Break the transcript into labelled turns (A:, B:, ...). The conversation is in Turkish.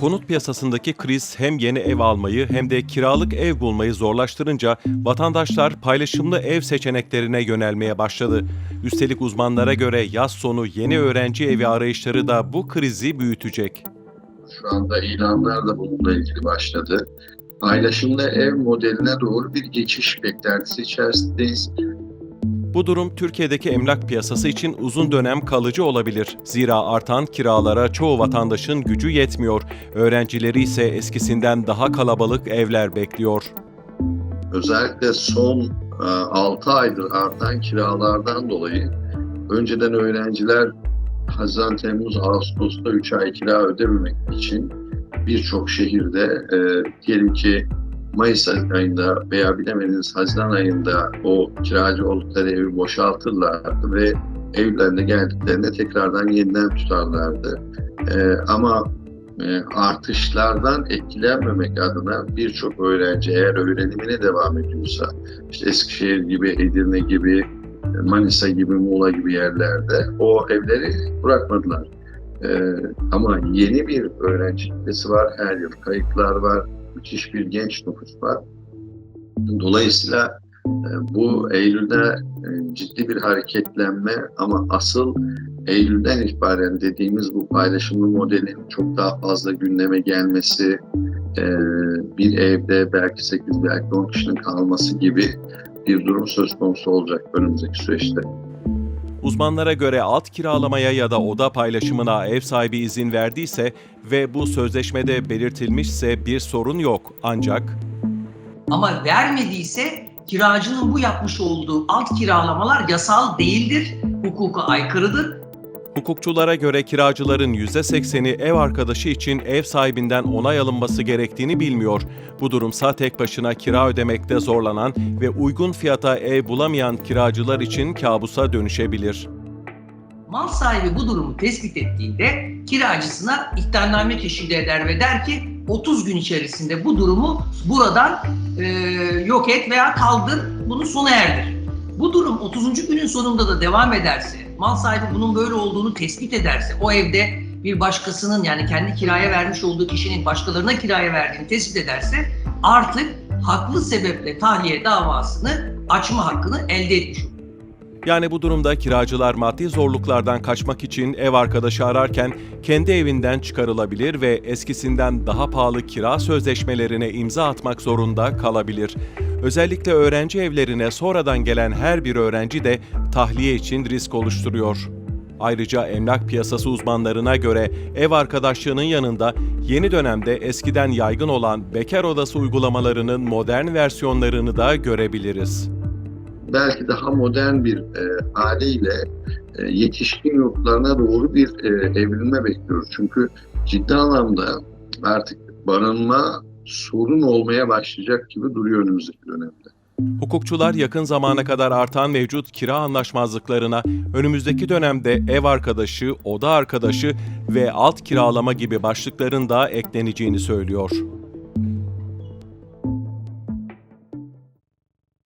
A: Konut piyasasındaki kriz hem yeni ev almayı hem de kiralık ev bulmayı zorlaştırınca vatandaşlar paylaşımlı ev seçeneklerine yönelmeye başladı. Üstelik uzmanlara göre yaz sonu yeni öğrenci evi arayışları da bu krizi büyütecek.
B: Şu anda ilanlar da bununla ilgili başladı. Paylaşımlı ev modeline doğru bir geçiş beklentisi içerisindeyiz.
A: Bu durum Türkiye'deki emlak piyasası için uzun dönem kalıcı olabilir. Zira artan kiralara çoğu vatandaşın gücü yetmiyor. Öğrencileri ise eskisinden daha kalabalık evler bekliyor.
B: Özellikle son 6 aydır artan kiralardan dolayı önceden öğrenciler Haziran, Temmuz, Ağustos'ta 3 ay kira ödememek için birçok şehirde e, diyelim ki Mayıs ayında veya bilemediniz Haziran ayında o kiracı oldukları evi boşaltırlardı ve evlerine geldiklerinde tekrardan yeniden tutarlardı. E, ama e, artışlardan etkilenmemek adına birçok öğrenci eğer öğrenimine devam ediyorsa işte Eskişehir gibi, Edirne gibi, Manisa gibi, Muğla gibi yerlerde o evleri bırakmadılar. Ee, ama yeni bir öğrenci kitlesi var, her yıl kayıplar var, müthiş bir genç nüfus var. Dolayısıyla e, bu Eylül'de e, ciddi bir hareketlenme ama asıl Eylül'den itibaren dediğimiz bu paylaşımlı modelin çok daha fazla gündeme gelmesi, e, bir evde belki 8 belki 10 kişinin kalması gibi bir durum söz konusu olacak önümüzdeki süreçte.
A: Uzmanlara göre alt kiralamaya ya da oda paylaşımına ev sahibi izin verdiyse ve bu sözleşmede belirtilmişse bir sorun yok. Ancak
C: Ama vermediyse kiracının bu yapmış olduğu alt kiralamalar yasal değildir, hukuka aykırıdır.
A: Hukukçulara göre kiracıların %80'i ev arkadaşı için ev sahibinden onay alınması gerektiğini bilmiyor. Bu durumsa tek başına kira ödemekte zorlanan ve uygun fiyata ev bulamayan kiracılar için kabusa dönüşebilir.
C: Mal sahibi bu durumu tespit ettiğinde kiracısına ihtarname teşkil eder ve der ki 30 gün içerisinde bu durumu buradan e, yok et veya kaldır, bunu sona erdir. Bu durum 30. günün sonunda da devam ederse, mal sahibi bunun böyle olduğunu tespit ederse, o evde bir başkasının yani kendi kiraya vermiş olduğu kişinin başkalarına kiraya verdiğini tespit ederse artık haklı sebeple tahliye davasını açma hakkını elde etmiş olur.
A: Yani bu durumda kiracılar maddi zorluklardan kaçmak için ev arkadaşı ararken kendi evinden çıkarılabilir ve eskisinden daha pahalı kira sözleşmelerine imza atmak zorunda kalabilir. Özellikle öğrenci evlerine sonradan gelen her bir öğrenci de tahliye için risk oluşturuyor. Ayrıca emlak piyasası uzmanlarına göre ev arkadaşlığının yanında yeni dönemde eskiden yaygın olan bekar odası uygulamalarının modern versiyonlarını da görebiliriz.
B: belki daha modern bir e, haliyle e, yetişkin yurtlarına doğru bir e, evrilme bekliyoruz. Çünkü ciddi anlamda artık barınma sorun olmaya başlayacak gibi duruyor önümüzdeki dönemde.
A: Hukukçular yakın zamana kadar artan mevcut kira anlaşmazlıklarına önümüzdeki dönemde ev arkadaşı, oda arkadaşı ve alt kiralama gibi başlıkların da ekleneceğini söylüyor.